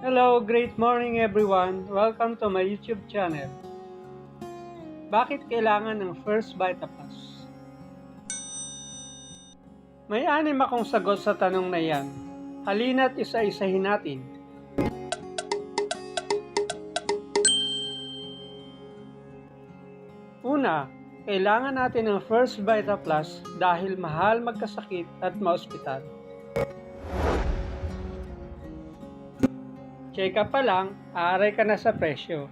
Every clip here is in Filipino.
Hello, great morning everyone. Welcome to my YouTube channel. Bakit kailangan ng First Vita Plus? May anim akong sagot sa tanong na yan. Halina't isa-isahin natin. Una, kailangan natin ng First Vita Plus dahil mahal magkasakit at maospital. Check up pa lang, aaray ka na sa presyo.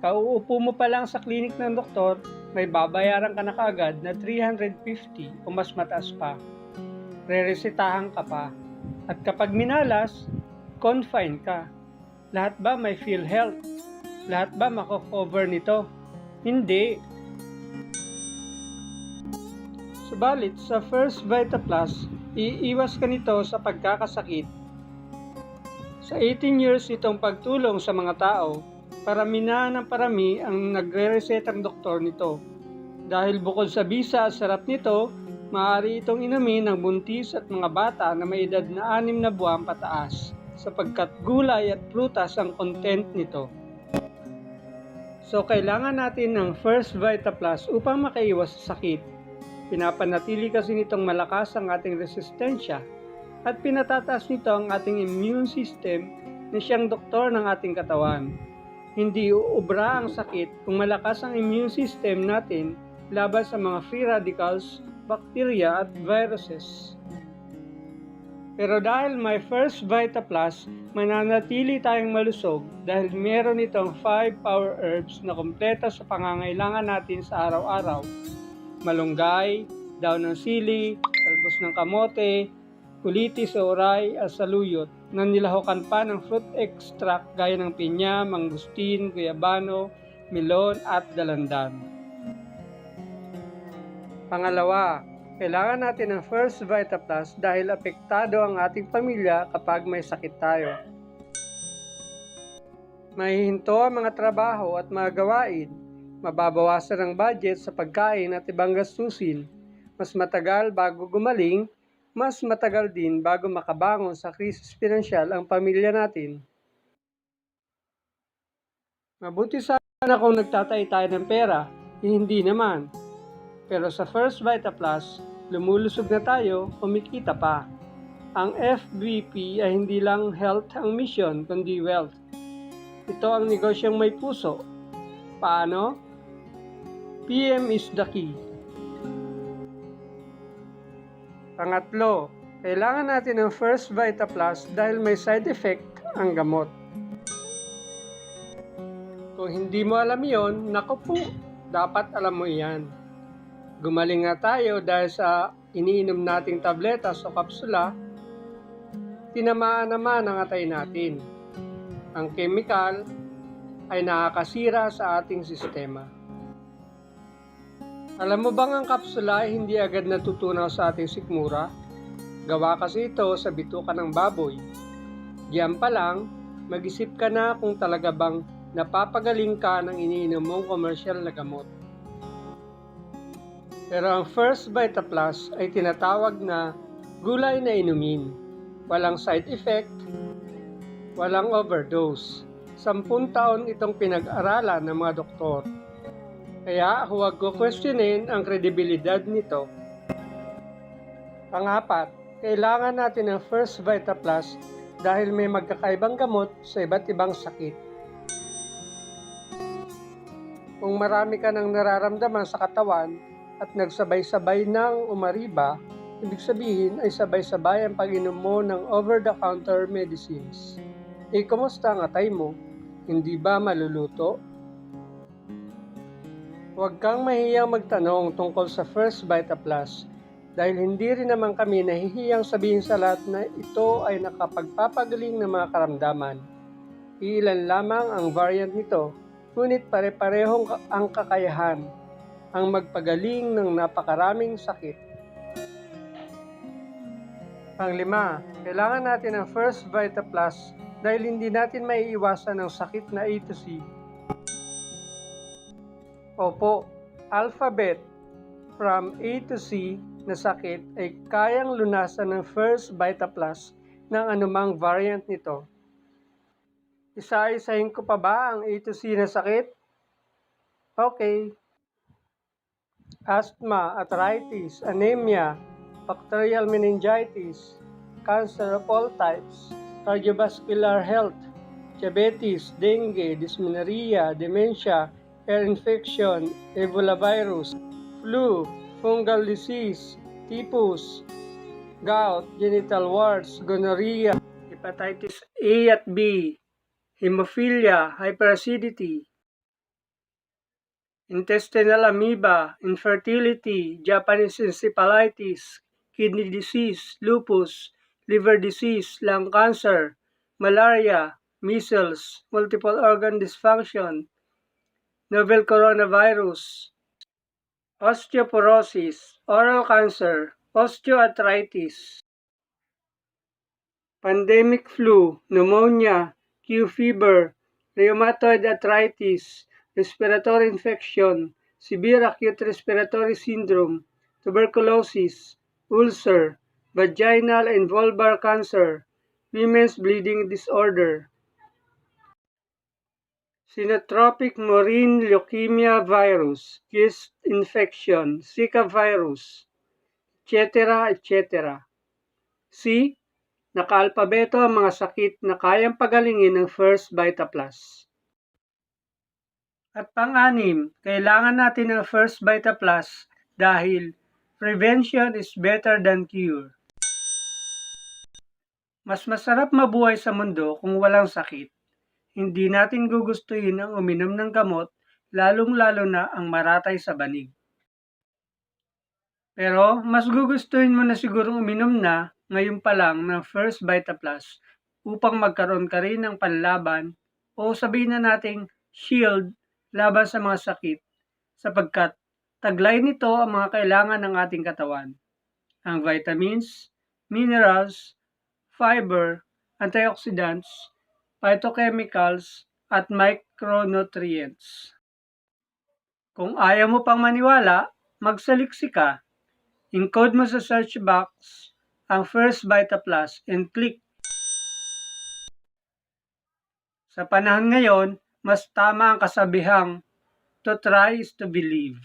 Kauupo mo pa lang sa klinik ng doktor, may babayaran ka na kaagad na 350 o mas mataas pa. Reresitahan ka pa. At kapag minalas, confine ka. Lahat ba may PhilHealth? Lahat ba mako-cover nito? Hindi. Subalit, sa First Vita Plus, iiwas ka nito sa pagkakasakit sa 18 years itong pagtulong sa mga tao, parami na ng parami ang nagre-resetang doktor nito. Dahil bukod sa bisa at sarap nito, maaari itong inumin ng buntis at mga bata na may edad na 6 na buwan pataas sapagkat gulay at prutas ang content nito. So kailangan natin ng First Vita Plus upang makaiwas sa sakit. Pinapanatili kasi nitong malakas ang ating resistensya at pinatataas nito ang ating immune system na siyang doktor ng ating katawan. Hindi uubra ang sakit kung malakas ang immune system natin laban sa mga free radicals, bacteria at viruses. Pero dahil may First Vita Plus, mananatili tayong malusog dahil meron itong 5 power herbs na kompleto sa pangangailangan natin sa araw-araw. Malunggay, daon ng sili, talbos ng kamote, kulitis o oray at saluyot na nilahukan pa ng fruit extract gaya ng pinya, mangustin, guyabano, melon at dalandan. Pangalawa, kailangan natin ng First Vita Plus dahil apektado ang ating pamilya kapag may sakit tayo. Mahihinto ang mga trabaho at mga gawain, mababawasan ang budget sa pagkain at ibang gastusin, mas matagal bago gumaling mas matagal din bago makabangon sa krisis pinansyal ang pamilya natin. Mabuti sana kung nagtatay tayo ng pera, eh, hindi naman. Pero sa First Vita Plus, lumulusog na tayo, kumikita pa. Ang FVP ay hindi lang health ang mission, kundi wealth. Ito ang negosyong may puso. Paano? PM is the key. Pangatlo, kailangan natin ng First Vita Plus dahil may side effect ang gamot. Kung hindi mo alam yon, naku po, dapat alam mo iyan. Gumaling nga tayo dahil sa iniinom nating tabletas o kapsula, tinamaan naman ang atay natin. Ang chemical ay nakakasira sa ating sistema. Alam mo bang ang kapsula ay hindi agad natutunaw sa ating sikmura? Gawa kasi ito sa bituka ng baboy. Diyan pa lang, mag-isip ka na kung talaga bang napapagaling ka ng iniinom mong komersyal na gamot. Pero ang First Vita Plus ay tinatawag na gulay na inumin. Walang side effect, walang overdose. Sampun taon itong pinag-aralan ng mga doktor kaya huwag ko questionin ang kredibilidad nito. Pangapat, kailangan natin ng First Vita Plus dahil may magkakaibang gamot sa iba't ibang sakit. Kung marami ka nang nararamdaman sa katawan at nagsabay-sabay ng umariba, ibig sabihin ay sabay-sabay ang pag-inom mo ng over-the-counter medicines. Eh, kumusta ang atay mo? Hindi ba maluluto? Huwag kang mahiyang magtanong tungkol sa First Vita Plus dahil hindi rin naman kami nahihiyang sabihin sa lahat na ito ay nakapagpapagaling ng mga karamdaman. Ilan lamang ang variant nito, ngunit pare-parehong ang kakayahan, ang magpagaling ng napakaraming sakit. Panglima, kailangan natin ng First Vita Plus dahil hindi natin maiiwasan ang sakit na A to C Opo, alphabet from A to C na sakit ay kayang lunasan ng First Vita Plus ng anumang variant nito. Isa-isahin ko pa ba ang A to C na sakit? Okay. Asthma, arthritis, anemia, bacterial meningitis, cancer of all types, cardiovascular health, diabetes, dengue, dysmenorrhea, dementia, air infection, Ebola virus, flu, fungal disease, typhus, gout, genital warts, gonorrhea, hepatitis A at B, hemophilia, hyperacidity, intestinal amoeba, infertility, Japanese encephalitis, kidney disease, lupus, liver disease, lung cancer, malaria, measles, multiple organ dysfunction, novel coronavirus, osteoporosis, oral cancer, osteoarthritis, pandemic flu, pneumonia, Q fever, rheumatoid arthritis, respiratory infection, severe acute respiratory syndrome, tuberculosis, ulcer, vaginal and vulvar cancer, women's bleeding disorder, Synotropic murine leukemia virus, yeast infection, Zika virus, etc. etc. C. Nakaalpabeto ang mga sakit na kayang pagalingin ng First Vita Plus. At pang-anim, kailangan natin ng First Vita Plus dahil prevention is better than cure. Mas masarap mabuhay sa mundo kung walang sakit. Hindi natin gugustuhin ang uminom ng gamot, lalong-lalo na ang maratay sa banig. Pero mas gugustuhin mo na sigurong uminom na ngayon pa lang ng First Vita Plus upang magkaroon ka rin ng panlaban o sabihin na nating shield laban sa mga sakit sapagkat taglay nito ang mga kailangan ng ating katawan. Ang vitamins, minerals, fiber, antioxidants, phytochemicals, at micronutrients. Kung ayaw mo pang maniwala, magsaliksi ka. Encode mo sa search box ang First Vita Plus and click. Sa panahon ngayon, mas tama ang kasabihang to try is to believe.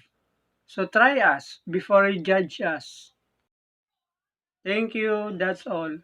So try us before you judge us. Thank you. That's all.